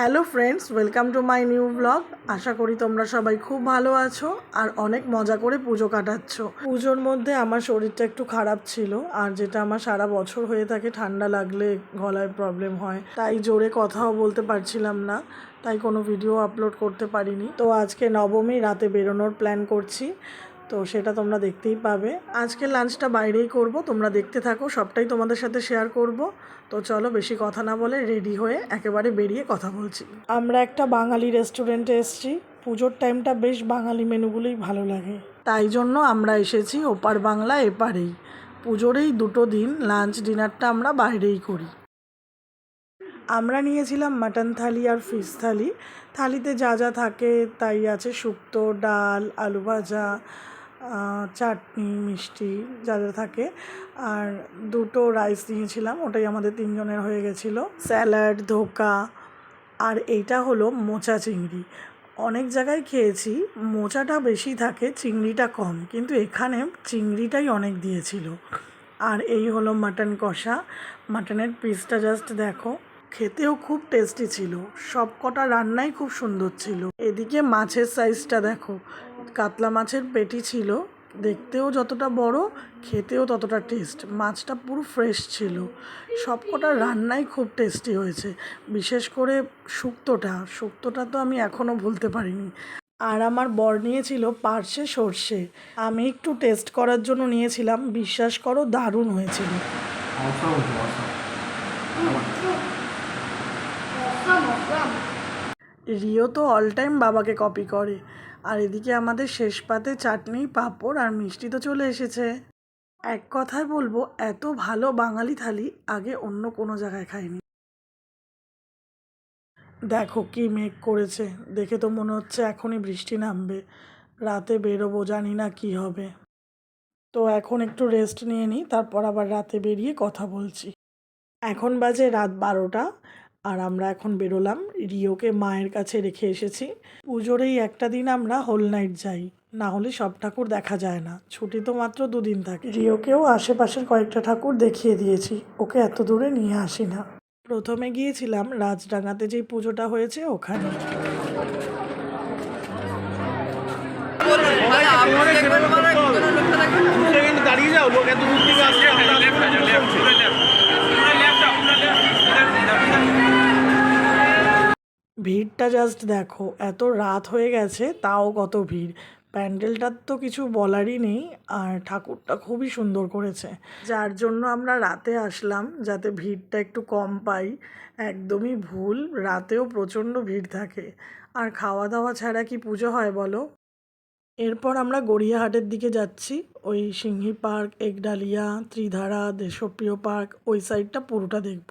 Hello friends, welcome to my new blog. আশা করি তোমরা সবাই খুব ভালো আছো আর অনেক মজা করে পুজো কাটাচ্ছ। পুজোর মধ্যে আমার শরীরটা একটু খারাপ ছিল আর যেটা আমার সারা বছর হয়ে থাকে, ঠান্ডা লাগলে গলায় প্রবলেম হয়। তাই জোরে কথাও বলতে পারছিলাম না, তাই কোনো ভিডিও আপলোড করতে পারিনি। তো আজকে নবমী, রাতে বেরোনোর প্ল্যান করছি। তো সেটা তোমরা দেখতেই পাবে। আজকে লাঞ্চটা বাইরেই করব, তোমরা দেখতে থাকো, সবটাই তোমাদের সাথে শেয়ার করব। তো চলো বেশি কথা না বলে রেডি হয়ে একেবারে বেরিয়ে কথা বলছি। আমরা একটা বাঙালি রেস্টুরেন্টে এসেছি। পুজোর টাইমটা বেশ বাঙালি মেনুগুলোই ভালো লাগে। তাই জন্য আমরা এসেছি ওপার বাংলা, এপারেই। পুজোর এই দুটো দিন লাঞ্চ ডিনারটা আমরা বাইরেই করি। আমরা নিয়েছিলাম মাটন থালি আর ফিশ থালি থালিতে যা যা থাকে, তাই আছে শুক্তো, ডাল, আলু ভাজা চাটনি, মিষ্টি, যা যা থাকে। আর দুটো রাইস নিয়েছিলাম, ওটাই আমাদের তিনজনের হয়ে গেছিল। স্যালাড ধোকা, আর এইটা হলো মোচা চিংড়ি। অনেক জায়গায় খেয়েছি, মোচাটা বেশি থাকে, চিংড়িটা কম, কিন্তু এখানে চিংড়িটাই অনেক দিয়েছিল। আর এই হলো মাটন কষা। মাটনের পিসটা জাস্ট দেখো, খেতেও খুব টেস্টি ছিল। সব কটা রান্নাই খুব সুন্দর ছিল। এদিকে মাছের সাইজটা দেখো কাতলা মাছের পেটি ছিল দেখতেও যতটা বড় খেতেও ততটা টেস্ট মাছটা পুরো ফ্রেশ ছিল। সব কটা রান্নাই খুব টেস্টি হয়েছে। বিশেষ করে শুক্তোটা। শুক্তোটা তো আমি এখনও ভুলতে পারিনি। আর আমার বর নিয়েছিল পার্শে সর্ষে। আমি একটু টেস্ট করার জন্য নিয়েছিলাম। বিশ্বাস করো দারুণ হয়েছিল. রিও তো অল টাইম বাবাকে কপি করে। আর এদিকে আমাদের শেষ পাতে চাটনি, পাঁপড় আর মিষ্টি তো চলে এসেছে। এক কথায় বলব, এত ভালো বাঙালি থালি আগে অন্য কোনো জায়গায় খাইনি। দেখো কি মেঘ করেছে। দেখে তো মনে হচ্ছে এখনই বৃষ্টি নামবে। রাতে বেরোবো, জানি না কি হবে। তো এখন একটু রেস্ট নিয়ে নিই, তারপর আবার রাতে বেরিয়ে কথা বলছি। এখন বাজে রাত বারোটা। আর আমরা এখন বেরোলাম রিওকে মায়ের কাছে রেখে এসেছি পুজোর এই একটা দিন আমরা হোল নাইট যাই না হলে সব ঠাকুর দেখা যায় না ছুটি তো মাত্র দুদিন থাকে রিওকেও আশেপাশের কয়েকটা ঠাকুর দেখিয়ে দিয়েছি ওকে এত দূরে নিয়ে আসি না প্রথমে গিয়েছিলাম রাজডাঙ্গাতে যেই পুজোটা হয়েছে ওখানে দাঁড়িয়ে যাও লোক এত দূর থেকে আসছে ভিড়টা জাস্ট দেখো, এত রাত হয়ে গেছে, তাও কত ভিড়। প্যান্ডেলটার তো কিছু বলারই নেই, আর ঠাকুরটা খুবই সুন্দর করেছে। যার জন্য আমরা রাতে আসলাম, যাতে ভিড়টা একটু কম পাই। একদমই ভুল, রাতেও প্রচণ্ড ভিড় থাকে। আর খাওয়া দাওয়া ছাড়া কি পুজো হয় বলো? এরপর আমরা গড়িয়াহাটের দিকে যাচ্ছি। ওই সিংহি পার্ক একডালিয়া ত্রিধারা, দেশপ্রিয় পার্ক, ওই সাইডটা পুরোটা দেখব।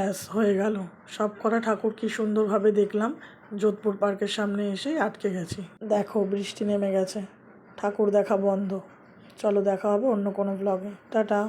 ব্যাস, হয়ে গেল। সব কটা ঠাকুর কি সুন্দরভাবে দেখলাম। যোধপুর পার্কের সামনে এসেই আটকে গেছি। দেখো, বৃষ্টি নেমে গেছে। ঠাকুর দেখা বন্ধ। চলো দেখা হবে অন্য কোনো ব্লগে টাটা।